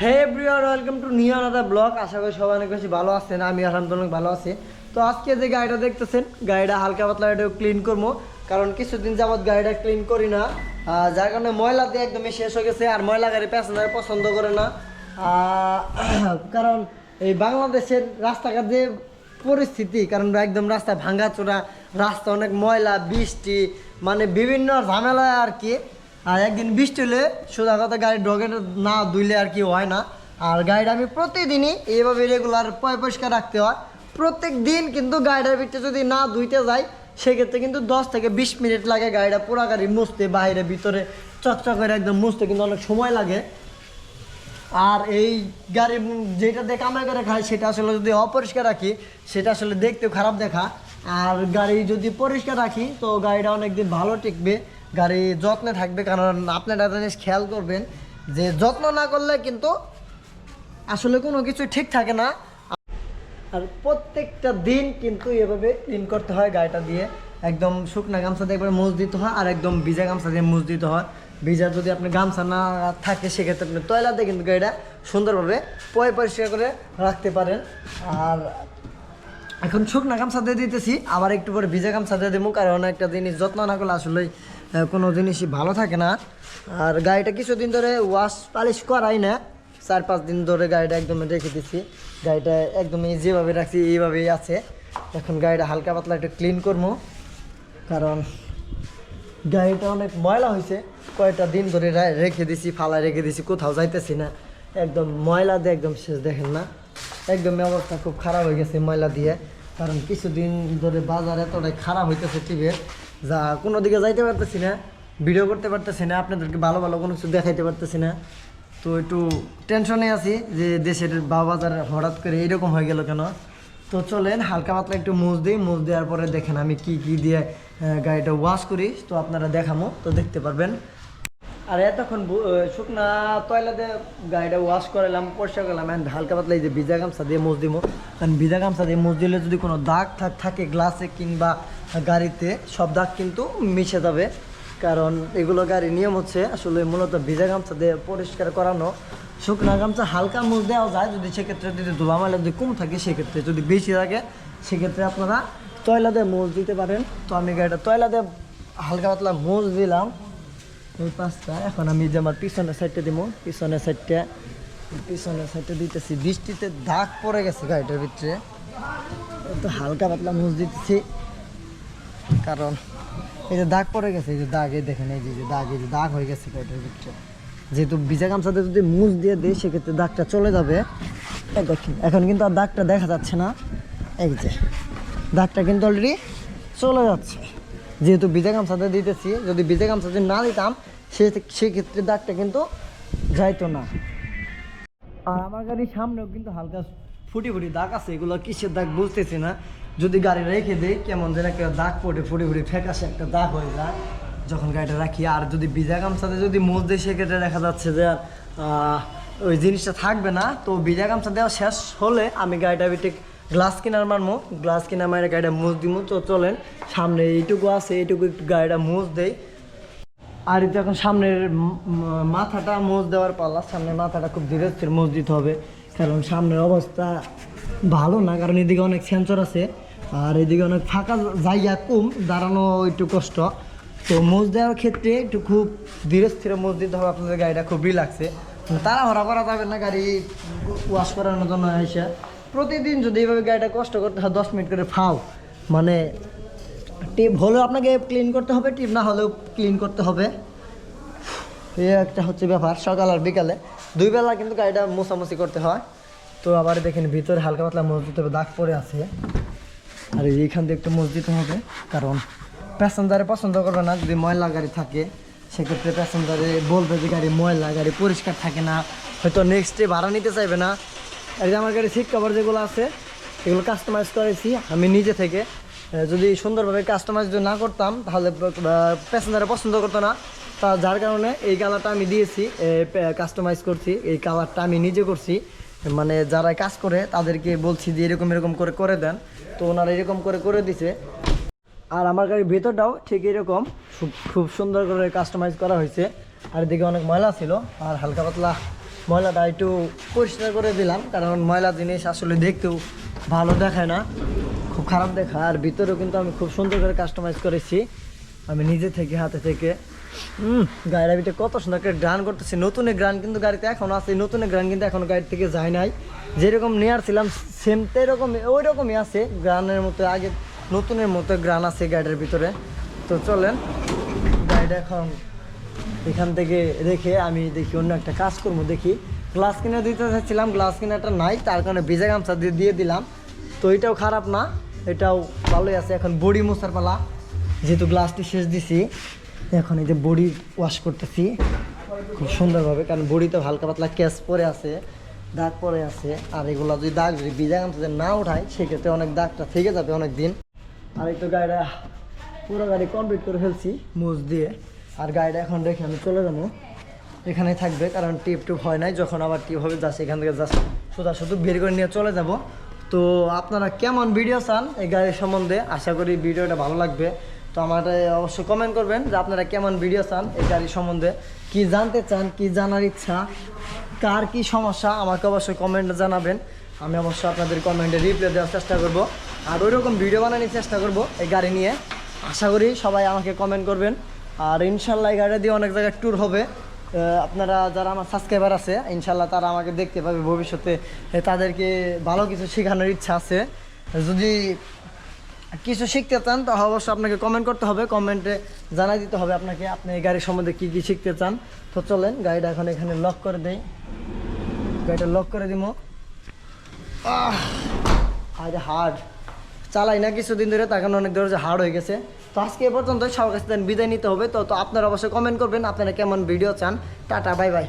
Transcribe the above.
Hey everyone welcome to new another blog আশা করি সবাই অনেক বেশি ভালো আছেন। আমি আলহামদুলিল্লাহ ভালো আছি। তো আজকে যে গাড়িটা দেখতেছেন, গাড়িটা হালকা পাতলা এটা ক্লিন করব। কারণ কিছুদিন যাবত গাড়িটা ক্লিন করি না। যার কারণে ময়লা দিয়ে একদমই শেষ হয়ে গেছে। আর ময়লা গাড়ি প্যাসেঞ্জার পছন্দ করে না। কারণ এই বাংলাদেশের রাস্তাঘাট যে পরিস্থিতি, কারণ একদম রাস্তা ভাঙাচোরা, রাস্তা অনেক ময়লা, বৃষ্টি মানে বিভিন্ন ঝামেলা আর কি। আর একদিন বৃষ্টি হলে সোজা কথা গাড়ি ডগে না ধুইলে আর কি হয় না। আর গাড়িটা আমি প্রতিদিনই এইভাবে রেগুলার পয় পরিষ্কার রাখতে হয়। প্রত্যেক দিন কিন্তু গাড়িটার ভিতরে যদি না ধুইতে যাই, সেক্ষেত্রে কিন্তু দশ থেকে বিশ মিনিট লাগে গাড়িটা পুরা গাড়ি মুছতে, বাইরে ভিতরে চকচক করে একদম মুছতে কিন্তু অনেক সময় লাগে। আর এই গাড়ি যেটা দিয়ে কামাই করে খায় সেটা আসলে যদি অপরিষ্কার রাখি, সেটা আসলে দেখতেও খারাপ দেখা। আর গাড়ি যদি পরিষ্কার রাখি, তো গাড়িটা অনেকদিন ভালো টিকবে। গাড়ি যত্নে থাকবে কারণ আপনারা একটা জিনিস খেয়াল করবেন যে যত্ন না করলে কিন্তু আসলে কোনো কিছু ঠিক থাকে না। আর প্রত্যেকটা দিন কিন্তু এভাবে ক্লিন করতে হয় গাড়িটা দিয়ে। একদম শুকনা গামছা দিয়ে একবার মুজ দিতে হয় আর একদম ভিজা গামছা দিয়ে মুজ দিতে হয়। ভিজা যদি আপনি গামছা না থাকে সেক্ষেত্রে আপনি তয়লাতে কিন্তু গাড়িটা সুন্দরভাবে পয় পরিষ্কার করে রাখতে পারেন। আর এখন শুকনা গামছা দিয়ে দিতেছি আবার একটু পরে ভিজা গামছা দিয়ে দেবো কারণ একটা জিনিস যত্ন না করলে আসলে আহ, কোনো জিনিসই ভালো থাকে না। আর গাড়িটা কিছুদিন ধরে ওয়াশ পালিশ করাই না। চার পাঁচ দিন ধরে গাড়িটা একদম রেখে দিচ্ছি গাড়িটা একদমই যেভাবে রাখছি, এইভাবেই আছে। এখন গাড়িটা হালকা পাতলা একটু ক্লিন করব। কারণ গাড়িটা অনেক ময়লা হয়েছে। কয়েকটা দিন ধরে রেখে দিছি, ফালা রেখে দিছি, কোথাও যাইতেছি না। একদম ময়লা দিয়ে একদম শেষ, দেখেন না। একদম অবস্থা খুব খারাপ হয়ে গেছে ময়লা দিয়ে। কারণ কিছুদিন ধরে বাজার এতটাই খারাপ হইতেছে টিভির। যা, কোনো দিকে যাইতে পারতেছি না, ভিডিও করতে পারতেছি না, আপনাদেরকে ভালো ভালো কোনো কিছু দেখাইতে পারতেছি না। তো একটু টেনশনে আছি যে দেশের বাজার হঠাৎ করে এইরকম হয়ে গেল কেন? তো চলেন, হালকা পাতলা একটু মুজ দিই, মুজ দেওয়ার পরে দেখেন আমি কি কি দিয়ে গাড়িটা ওয়াশ করি। তো আপনারা দেখামো, তো দেখতে পারবেন। আর এতক্ষণ শুকনা তয়লা দিয়ে গাড়িটা ওয়াশ করালাম, পরিষ্কার করলাম, and হালকা পাতলা এই যে ভিজা গামছা দিয়ে মুজ দিব কারণ ভিজা গামছা দিয়ে মুজ দিলে যদি কোনো দাগ থাকে গ্লাসে কিংবা গাড়িতে সব দাগ কিন্তু মিশে যাবে। কারণ এগুলো গাড়ির নিয়ম হচ্ছে আসলে মূলত ভিজা গামছা দিয়ে পরিষ্কার করানো। শুকনা গামছা হালকা মুজ দেওয়া যায়, যদি সেক্ষেত্রে যদি ধোয়া ময়লা যদি কম থাকে, সেক্ষেত্রে যদি বেশি থাকে, সেক্ষেত্রে আপনারা তয়লা দিয়ে মুজ দিতে পারেন। তো আমি গাড়িটা তয়লা দিয়ে হালকা পাতলা মুজ দিলাম। এই পাঁচটা, এখন আমি যে আমার পিছনের সাইডটা দিব পিছনের সাইডটা পিছনের সাইডটা দিতেছি। বৃষ্টিতে দাগ পড়ে গেছে গাড়িটার ভিতরে। তো হালকা পাতলা মুজ দিতেছি। কারণ এই যে দাগ পড়ে গেছে, এই যে দাগ, এই দেখেন, এই যে দাগ, এই যে দাগ হয়ে গেছে গাড়িটার ভিতরে। যেহেতু ভিজা গামছাতে যদি মুজ দিয়ে দিই, সেক্ষেত্রে দাগটা চলে যাবে। এখন কিন্তু আর দাগটা দেখা যাচ্ছে না। এই যে, দাগটা কিন্তু অলরেডি চলে যাচ্ছে। যেহেতু ভিজা গামছাতে দিতেছি, যদি ভিজা গামছা যদি না দিতাম, সে সেক্ষেত্রে দাগটা কিন্তু যাইতো না। আর আমার গাড়ির সামনেও কিন্তু হালকা ফুটি ফুটি দাগ আছে, এগুলো কিসের দাগ বুঝতেছি না। যদি গাড়ি রেখে দেই, কেমন যেন একটা দাগ পড়ে ফুটি ফুটি ফেকাসে একটা দাগ হয়ে যায়, যখন গাড়িটা রাখি। আর যদি ভিজা গামছাতে যদি মোজ দিই সেক্ষেত্রে দেখা যাচ্ছে যে ওই জিনিসটা থাকবে না। তো ভিজা গামছা দেওয়া শেষ হলে আমি গাড়িটা বিটে গ্লাস কিনার মারমো। গ্লাস কিনার মারে গাড়িটা মুজ দিমু। তো চলেন, সামনে এইটুকু আছে, এইটুকু একটু গাড়িটা মুজ দেই। আর এই এখন সামনের মাথাটা মোজ দেওয়ার পাল্লা সামনের মাথাটা খুব ধীরে ধীরে মোজ দিতে হবে। কারণ সামনের অবস্থা ভালো না, কারণ এদিকে অনেক সেন্সর আছে। আর এদিকে অনেক ফাঁকা জায়গা, কম, দাঁড়ানো একটু কষ্ট। তো মোজ দেওয়ার ক্ষেত্রে একটু খুব ধীরে স্থিরে মোজ দিতে হবে, আপনাদের গাড়িটা খুব লাগছে। তাড়াহড়া করা যাবে না, গাড়ি ওয়াশ করানোর জন্য এসে। প্রতিদিন যদি এইভাবে গাড়িটা কষ্ট করতে হয়, দশ মিনিট করে ফাও। মানে টিপ হলেও আপনাকে ক্লিন করতে হবে, টিপ না হলেও ক্লিন করতে হবে। এই একটা হচ্ছে ব্যাপার, সকাল আর বিকালে। দুই বেলা কিন্তু গাড়িটা মোছামুছি করতে হয়। তো আবার দেখেন ভিতরে হালকা পাতলা হবে, দাগ পড়ে আছে। আর এইখান দিয়ে একটু মসজিদ হবে, কারণ প্যাসেঞ্জারে পছন্দ করবে না, যদি ময়লা গাড়ি থাকে, সেক্ষেত্রে প্যাসেঞ্জারে বলবে যে গাড়ি ময়লা, গাড়ি পরিষ্কার থাকে না, হয়তো নেক্সট ডে ভাড়া নিতে চাইবে না। আর আমার গাড়ি সিট কভার যেগুলো আছে, এগুলো কাস্টমাইজ করেছি আমি নিজে থেকে। যদি সুন্দরভাবে কাস্টমাইজ যদি না করতাম, তাহলে প্যাসেঞ্জারে পছন্দ করতো না। তা যার কারণে এই কালারটা আমি দিয়েছি কাস্টমাইজ করছি, এই কালারটা আমি নিজে করছি। মানে যারা কাজ করে, তাদেরকে বলছি যে এরকম এরকম করে করে দেন। তো ওনারা এরকম করে করে দিছে। আর আমার গাড়ির ভেতরটাও ঠিক এরকম খুব সুন্দর করে কাস্টমাইজ করা হয়েছে। আর এদিকে অনেক ময়লা ছিল, আর হালকা পাতলা ময়লাটা একটু পরিষ্কার করে দিলাম, কারণ ময়লা জিনিস আসলে দেখতেও ভালো দেখায় না, খুব খারাপ দেখা আর ভিতরেও কিন্তু আমি খুব সুন্দর করে কাস্টমাইজ করেছি। আমি নিজে থেকে, হাতে থেকে। হুম গাড়ির ভিতরে কত সুন্দর গ্রান করতেছি। নতুন গ্রান কিন্তু গাড়িতে এখনও আছে নতুন গ্রান কিন্তু এখনও গাড়ি থেকে যায় নাই। যেরকম নেয়ার ছিলাম সেম এরকম ওই রকমই আছে। গ্রানের মতো, আগে নতুনের মতো গ্রান আছে গাড়ির ভিতরে। তো চলেন, গাড়িটা এখন এখান থেকে রেখে আমি দেখি অন্য একটা কাজ করব, দেখি। গ্লাস কিনে দিতে চাচ্ছিলাম, গ্লাস কিনাটা নাই, তার কারণে ভিজা গামছা দিয়ে দিয়ে দিলাম। তো এটাও খারাপ না, এটাও ভালোই আছে। এখন বডি মোছার পালা, যেহেতু গ্লাসটি শেষ দিছি, এখন এই যে বডি ওয়াশ করতেছি। খুব সুন্দরভাবে, কারণ বডিতে হালকা পাতলা ক্যাশ পরে আছে। দাগ পরে আছে, আর এগুলো যদি দাগ যদি ভিজা গামছা যদি না উঠায়, সেক্ষেত্রে অনেক দাগটা থেকে যাবে অনেক দিন আর এই তো গাড়িটা পুরো গাড়ি কমপ্লিট করে ফেলছি মুজ দিয়ে। আর গাড়িটা এখন রেখে আমি চলে যাব। এখানে থাকবে, কারণ টিপ টিপ হয় নাই, যখন আবার টিপ হবে জাস্ট এখান থেকে জাস্ট সোজা শুধু বের করে নিয়ে চলে যাব। তো আপনারা কেমন ভিডিও চান এই গাড়ির সম্বন্ধে, আশা করি ভিডিওটা ভালো লাগবে। তো আমার অবশ্যই কমেন্ট করবেন যে আপনারা কেমন ভিডিও চান এই গাড়ির সম্বন্ধে, কি জানতে চান, কি জানার ইচ্ছা। কার কি সমস্যা, আমাকে অবশ্যই কমেন্টে জানাবেন। আমি অবশ্যই আপনাদের কমেন্টে রিপ্লাই দেওয়ার চেষ্টা করব। আর ওই রকম ভিডিও বানানোর চেষ্টা করব এই গাড়ি নিয়ে। আশা করি সবাই আমাকে কমেন্ট করবেন। আর ইনশাল্লাহ এই গাড়ি দিয়ে অনেক জায়গায় ট্যুর হবে। আপনারা যারা আমার সাবস্ক্রাইবার আছে, ইনশাল্লাহ তারা আমাকে দেখতে পাবে ভবিষ্যতে। তাদেরকে ভালো কিছু শেখানোর ইচ্ছা আছে। যদি কিছু শিখতে চান তো অবশ্যই আপনাকে কমেন্ট করতে হবে। কমেন্টে জানাই দিতে হবে আপনাকে, আপনি এই গাড়ির সম্বন্ধে কী কী শিখতে চান। তো চলেন, গাড়িটা এখন এখানে লক করে দেই। গাড়িটা লক করে দিব আজ হার্ড চালাই না কিছুদিন ধরে তাকে অনেক ধরে হার্ড হয়ে গেছে। তো আজকে এ পর্যন্ত সবার কাছে বিদায় নিতে হবে। তো তো আপনারা অবশ্যই কমেন্ট করবেন, আপনারা কেমন ভিডিও চান। Tata bye bye